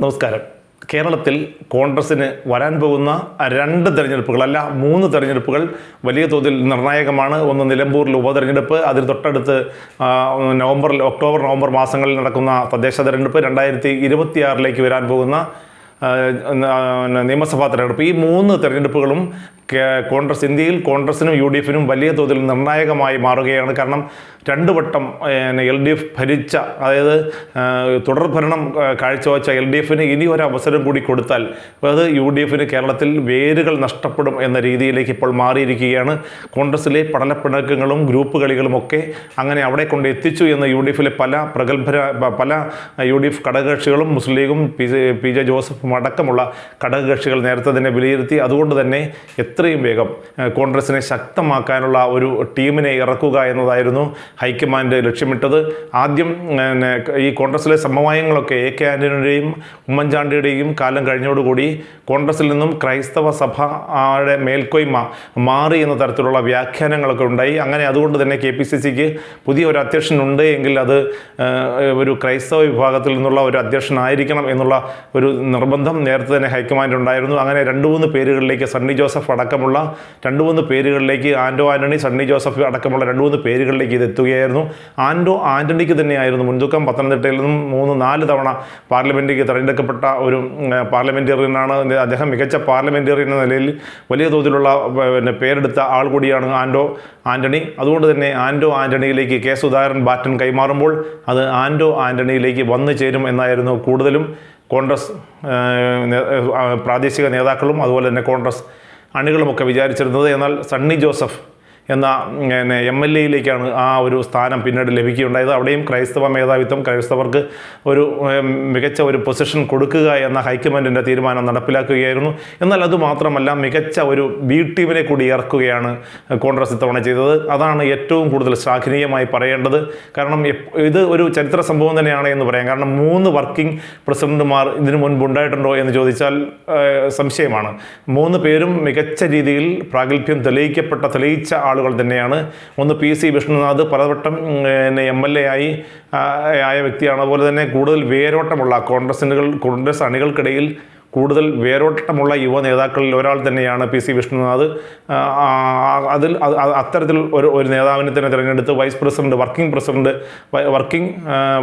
നമസ്കാരം. കേരളത്തിൽ കോൺഗ്രസിന് വരാൻ പോകുന്ന രണ്ട് തെരഞ്ഞെടുപ്പുകൾ അല്ല മൂന്ന് തെരഞ്ഞെടുപ്പുകൾ വലിയ തോതിൽ നിർണായകമാണ്. ഒന്ന് നിലമ്പൂരിൽ ഉപതെരഞ്ഞെടുപ്പ് അതിന് തൊട്ടടുത്ത് നവംബറിൽ ഒക്ടോബർ നവംബർ മാസങ്ങളിൽ നടക്കുന്ന തദ്ദേശ തെരഞ്ഞെടുപ്പ്. രണ്ടായിരത്തി ഇരുപത്തിയാറിലേക്ക് വരാൻ പോകുന്ന നിയമസഭാ തെരഞ്ഞെടുപ്പ്. ഈ മൂന്ന് തെരഞ്ഞെടുപ്പുകളും കോൺഗ്രസ് ഇന്ത്യയിൽ കോൺഗ്രസിനും യു ഡി എഫിനും വലിയ തോതിൽ നിർണായകമായി മാറുകയാണ്. കാരണം രണ്ട് വട്ടം എൽ ഡി എഫ് ഭരിച്ച അതായത് തുടർ ഭരണം കാഴ്ചവെച്ച എൽ ഡി എഫിന് ഇനി ഒരു അവസരം കൂടി കൊടുത്താൽ അത് യു ഡി എഫിന് കേരളത്തിൽ വേരുകൾ നഷ്ടപ്പെടും എന്ന രീതിയിലേക്ക് ഇപ്പോൾ മാറിയിരിക്കുകയാണ്. കോൺഗ്രസിലെ പടലപ്പിണക്കങ്ങളും ഗ്രൂപ്പ് കളികളും ഒക്കെ അങ്ങനെ അവിടെ കൊണ്ട് എത്തിച്ചു എന്ന് യു ഡി എഫിലെ പല പ്രഗത്ഭര പല യു ഡി എഫ് ഘടകകക്ഷികളും മുസ്ലിം ലീഗും പി ജെ ജോസഫും അടക്കമുള്ള ഘടകകക്ഷികൾ നേരത്തെ തന്നെ വിലയിരുത്തി. അതുകൊണ്ട് തന്നെ എത്രയും വേഗം കോൺഗ്രസിനെ ശക്തമാക്കാനുള്ള ഒരു ടീമിനെ ഇറക്കുക എന്നതായിരുന്നു ഹൈക്കമാൻഡ് ലക്ഷ്യമിട്ടത്. ആദ്യം ഈ കോൺഗ്രസിലെ സമവായങ്ങളൊക്കെ എ കെ ആന്റണിയുടെയും ഉമ്മൻചാണ്ടിയുടെയും കാലം കഴിഞ്ഞോടുകൂടി കോൺഗ്രസിൽ നിന്നും ക്രൈസ്തവ സഭയുടെ മേൽക്കോയ്മ മാറി എന്ന തരത്തിലുള്ള വ്യാഖ്യാനങ്ങളൊക്കെ ഉണ്ടായി. അങ്ങനെ അതുകൊണ്ട് തന്നെ കെ പി സി സിക്ക് പുതിയ ഒരു അധ്യക്ഷനുണ്ട് എങ്കിൽ അത് ഒരു ക്രൈസ്തവ വിഭാഗത്തിൽ നിന്നുള്ള ഒരു അധ്യക്ഷനായിരിക്കണം എന്നുള്ള ഒരു നിർബന്ധം നേരത്തെ തന്നെ ഹൈക്കമാൻഡ് ഉണ്ടായിരുന്നു. അങ്ങനെ രണ്ട് മൂന്ന് പേരുകളിലേക്ക് സണ്ണി ജോസഫ് അടക്കമുള്ള രണ്ട് മൂന്ന് പേരുകളിലേക്ക് ആൻഡോ ആന്റണി സണ്ണി ജോസഫ് അടക്കമുള്ള രണ്ട് മൂന്ന് പേരുകളിലേക്ക് ഇത് എത്തുകയായിരുന്നു. ആൻഡോ ആന്റണിക്ക് തന്നെയായിരുന്നു മുൻതൂക്കം. പത്തനംതിട്ടയിൽ നിന്നും മൂന്ന് നാല് തവണ പാർലമെന്റിലേക്ക് തിരഞ്ഞെടുക്കപ്പെട്ട ഒരു പാർലമെന്റേറിയനാണ് അദ്ദേഹം മികച്ച പാർലമെന്റേറിയൻ എന്ന നിലയിൽ വലിയ തോതിലുള്ള പിന്നെ പേരെടുത്ത ആൾ കൂടിയാണ് ആൻഡോ ആന്റണി അതുകൊണ്ട് തന്നെ ആൻഡോ ആന്റണിയിലേക്ക് കെ സുധാകരൻ ബാറ്റൻ കൈമാറുമ്പോൾ അത് ആൻഡോ ആന്റണിയിലേക്ക് വന്നു ചേരും എന്നായിരുന്നു കൂടുതലും കോൺഗ്രസ് പ്രാദേശിക നേതാക്കളും അതുപോലെ തന്നെ കോൺഗ്രസ് അണികളുമൊക്കെ വിചാരിച്ചിരുന്നത്. എന്നാൽ സണ്ണി ജോസഫ് എന്ന പിന്നെ എം എൽ എയിലേക്കാണ് ആ ഒരു സ്ഥാനം പിന്നീട് ലഭിക്കുകയുണ്ടായത്. അവിടെയും ക്രൈസ്തവ മേധാവിത്വം ക്രൈസ്തവർക്ക് ഒരു മികച്ച ഒരു പൊസിഷൻ കൊടുക്കുക എന്ന ഹൈക്കമാൻഡിന്റെ തീരുമാനം നടപ്പിലാക്കുകയായിരുന്നു. എന്നാൽ അതുമാത്രമല്ല മികച്ച ഒരു ബി ടീമിനെ കൂടി ഇറക്കുകയാണ് കോൺഗ്രസ് ഇത്തവണ ചെയ്തത്. അതാണ് ഏറ്റവും കൂടുതൽ ശ്ലാഘനീയമായി പറയേണ്ടത്. കാരണം ഇത് ഒരു ചരിത്ര സംഭവം തന്നെയാണ് എന്ന് പറയാം. കാരണം മൂന്ന് വർക്കിംഗ് പ്രസിഡന്റുമാർ ഇതിനു മുൻപ് ഉണ്ടായിട്ടുണ്ടോ എന്ന് ചോദിച്ചാൽ സംശയമാണ്. മൂന്ന് പേരും മികച്ച രീതിയിൽ പ്രാഗൽഭ്യം തെളിയിക്കപ്പെട്ട തെളിയിച്ച ആളുകൾ തന്നെയാണ്. ഒന്ന് പി സി വിഷ്ണുനാഥ് പലവട്ടം പിന്നെ എം എൽ എ ആയി ആയ വ്യക്തിയാണ്. അതുപോലെ തന്നെ കൂടുതൽ വേരോട്ടമുള്ള കോൺഗ്രസിനുകൾ കോൺഗ്രസ് അണികൾക്കിടയിൽ കൂടുതൽ വേരോട്ടമുള്ള യുവ നേതാക്കളിൽ ഒരാൾ തന്നെയാണ് പി സി വിഷ്ണുനാഥ്. അതിൽ അത് അത് അത്തരത്തിൽ ഒരു ഒരു നേതാവിനെ തന്നെ തിരഞ്ഞെടുത്ത് vice president working president working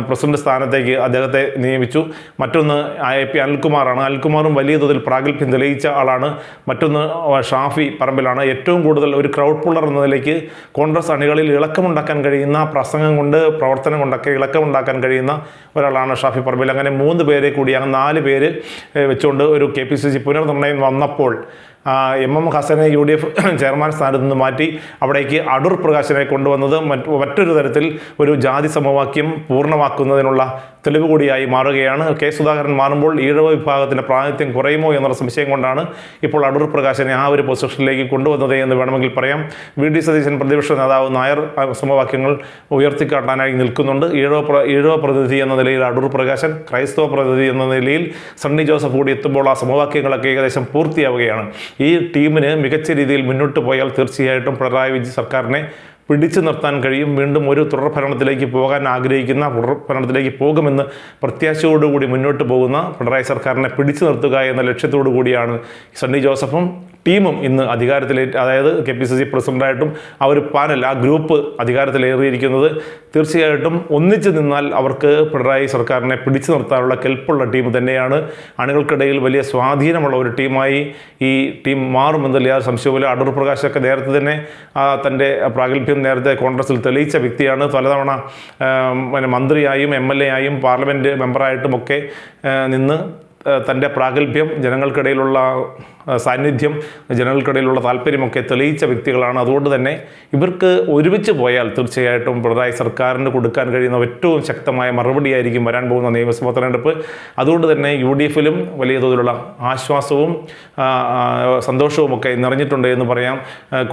president സ്ഥാനത്തേക്ക് അദ്ദേഹത്തെ നിയമിച്ചു. മറ്റൊന്ന് എ പി അനിൽകുമാറാണ്. അനിൽകുമാറും വലിയ തോതിൽ പ്രാഗൽഭ്യം തെളിയിച്ച ആളാണ്. മറ്റൊന്ന് ഷാഫി പറമ്പിലാണ്. ഏറ്റവും കൂടുതൽ ഒരു ക്രൗഡ് പുള്ളർ എന്ന നിലയ്ക്ക് കോൺഗ്രസ് അണികളിൽ ഇളക്കമുണ്ടാക്കാൻ കഴിയുന്ന പ്രസംഗം കൊണ്ട് പ്രവർത്തനം കൊണ്ടൊക്കെ ഇളക്കമുണ്ടാക്കാൻ കഴിയുന്ന ഒരാളാണ് ഷാഫി പറമ്പിൽ. അങ്ങനെ മൂന്ന് പേരെ കൂടി അങ്ങനെ നാല് പേര് ഏഹ്, വെച്ചുകൊണ്ട് ഒരു കെ പി സി സി പുനർനിർണയം വന്നപ്പോൾ എം എം ഹസനെ യു ഡി എഫ് ചെയർമാൻ സ്ഥാനത്ത് നിന്ന് മാറ്റി അവിടേക്ക് അടൂർ പ്രകാശനെ കൊണ്ടുവന്നത് മറ്റൊരു തരത്തിൽ ഒരു ജാതി സമവാക്യം പൂർണമാക്കുന്നതിനുള്ള തെളിവ് കൂടിയായി മാറുകയാണ്. കെ. സുധാകരൻ മാറുമ്പോൾ ഈഴവ വിഭാഗത്തിന്റെ പ്രാതിനിധ്യം കുറയുമോ എന്നുള്ള സംശയം കൊണ്ടാണ് ഇപ്പോൾ അടൂർ പ്രകാശനെ ആ ഒരു പൊസിഷനിലേക്ക് കൊണ്ടുവന്നത് എന്ന് വേണമെങ്കിൽ പറയാം. വി. ഡി. സതീശൻ പ്രതിപക്ഷ നേതാവ് നായർ സമവാക്യങ്ങൾ ഉയർത്തിക്കാട്ടാനായി നിൽക്കുന്നുണ്ട്. ഈഴവ ഈഴവ പ്രതിനിധി എന്ന നിലയിൽ അടൂർ പ്രകാശൻ ക്രൈസ്തവ പ്രതിനിധി എന്ന നിലയിൽ സണ്ണി ജോസഫ് കൂടി എത്തുമ്പോൾ ആ സമവാക്യങ്ങളൊക്കെ ഏകദേശം പൂർത്തിയാവുകയാണ്. ഈ ടീമിന് മികച്ച രീതിയിൽ മുന്നോട്ട് പോയാൽ തീർച്ചയായിട്ടും പിണറായി വിജയൻ സർക്കാരിനെ പിടിച്ചു നിർത്താൻ കഴിയും. വീണ്ടും ഒരു തുടർഭരണത്തിലേക്ക് പോകാൻ ആഗ്രഹിക്കുന്ന തുടർഭരണത്തിലേക്ക് പോകുമെന്ന് പ്രത്യാശയോടുകൂടി മുന്നോട്ട് പോകുന്ന പിണറായി സർക്കാരിനെ പിടിച്ചു നിർത്തുക എന്ന ലക്ഷ്യത്തോടു കൂടിയാണ് സണ്ണി ജോസഫും ടീമും ഇന്ന് അധികാരത്തിലേ അതായത് കെ പി സി സി പ്രസിഡന്റായിട്ടും ആ ഒരു പാനൽ ആ ഗ്രൂപ്പ് അധികാരത്തിലേറിയിരിക്കുന്നത് തീർച്ചയായിട്ടും ഒന്നിച്ചു നിന്നാൽ അവർക്ക് പിണറായി സർക്കാരിനെ പിടിച്ചു നിർത്താനുള്ള കെൽപ്പുള്ള ടീം തന്നെയാണ്. അണികൾക്കിടയിൽ വലിയ സ്വാധീനമുള്ള ഒരു ടീമായി ഈ ടീം മാറുമെന്നതിൽ യാതൊരു സംശയവുമില്ല അടൂർ പ്രകാശൊക്കെ നേരത്തെ തന്നെ തന്റെ പ്രാഗൽഭ്യം നേരത്തെ കോൺഗ്രസിൽ തെളിയിച്ച വ്യക്തിയാണ്. പലതവണ പിന്നെ മന്ത്രിയായും എം എൽ എ ആയും പാർലമെന്റ് മെമ്പറായിട്ടുമൊക്കെ നിന്ന് തന്റെ പ്രാഗൽഭ്യം ജനങ്ങൾക്കിടയിലുള്ള സാന്നിധ്യം ജനങ്ങൾക്കിടയിലുള്ള താല്പര്യമൊക്കെ തെളിയിച്ച വ്യക്തികളാണ്. അതുകൊണ്ട് തന്നെ ഇവർക്ക് ഒരുമിച്ച് പോയാൽ തീർച്ചയായിട്ടും പിണറായി സർക്കാരിന് കൊടുക്കാൻ കഴിയുന്ന ഏറ്റവും ശക്തമായ മറുപടിയായിരിക്കും വരാൻ പോകുന്ന നിയമസഭാ തെരഞ്ഞെടുപ്പ്. അതുകൊണ്ട് തന്നെ യു ഡി എഫിലും വലിയ തോതിലുള്ള ആശ്വാസവും സന്തോഷവുമൊക്കെ നിറഞ്ഞിട്ടുണ്ട് എന്ന് പറയാം.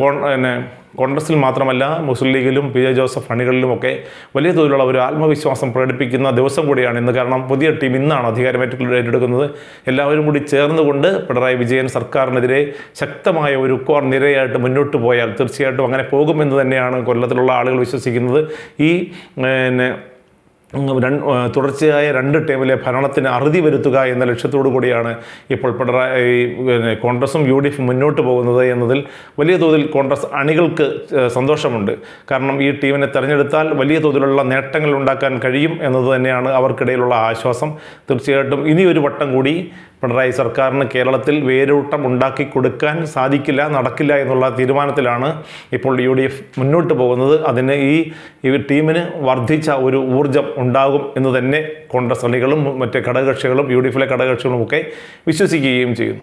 കോൺ പിന്നെ കോൺഗ്രസിൽ മാത്രമല്ല മുസ്ലിം ലീഗിലും പി ജെ ജോസഫ് അണികളിലുമൊക്കെ വലിയ തോതിലുള്ള ഒരു ആത്മവിശ്വാസം പ്രകടിപ്പിക്കുന്ന ദിവസം കൂടിയാണ് ഇന്ന്. കാരണം പുതിയ ടീം ഇന്നാണ് അധികാരമേറ്റ ഏറ്റെടുക്കുന്നത്. എല്ലാവരും കൂടി ചേർന്നുകൊണ്ട് പിണറായി വിജയൻ സർക്കാരിനെതിരെ ശക്തമായ ഒരു കോർ നിരയായിട്ട് മുന്നോട്ട് പോയാൽ തീർച്ചയായിട്ടും അങ്ങനെ പോകുമെന്ന് തന്നെയാണ് കൊല്ലത്തിലുള്ള ആളുകൾ വിശ്വസിക്കുന്നത്. ഈ പിന്നെ തുടർച്ചയായ രണ്ട് ടേമിലെ ഭരണത്തിന് അറുതി വരുത്തുക എന്ന ലക്ഷ്യത്തോടു കൂടിയാണ് ഇപ്പോൾ പിണറായി പിന്നെ കോൺഗ്രസും യു ഡി എഫും മുന്നോട്ട് പോകുന്നത് എന്നതിൽ വലിയ തോതിൽ കോൺഗ്രസ് അണികൾക്ക് സന്തോഷമുണ്ട്. കാരണം ഈ ടീമിനെ തെരഞ്ഞെടുത്താൽ വലിയ തോതിലുള്ള നേട്ടങ്ങൾ ഉണ്ടാക്കാൻ കഴിയും എന്നത് തന്നെയാണ് അവർക്കിടയിലുള്ള ആശ്വാസം. തീർച്ചയായിട്ടും ഇനിയൊരു വട്ടം കൂടി പിണറായി സർക്കാരിന് കേരളത്തിൽ വേരൂട്ടം ഉണ്ടാക്കി കൊടുക്കാൻ സാധിക്കില്ല നടക്കില്ല എന്നുള്ള തീരുമാനത്തിലാണ് ഇപ്പോൾ യു ഡി എഫ് മുന്നോട്ട് പോകുന്നത്. അതിന് ഈ ഈ ടീമിന് വർദ്ധിച്ച ഒരു ഊർജം ഉണ്ടാകും എന്ന് തന്നെ കോൺഗ്രസ് അണികളും മറ്റ് ഘടകകക്ഷികളും യു ഡി എഫിലെ ഘടകകക്ഷികളും ഒക്കെ വിശ്വസിക്കുകയും ചെയ്യുന്നു.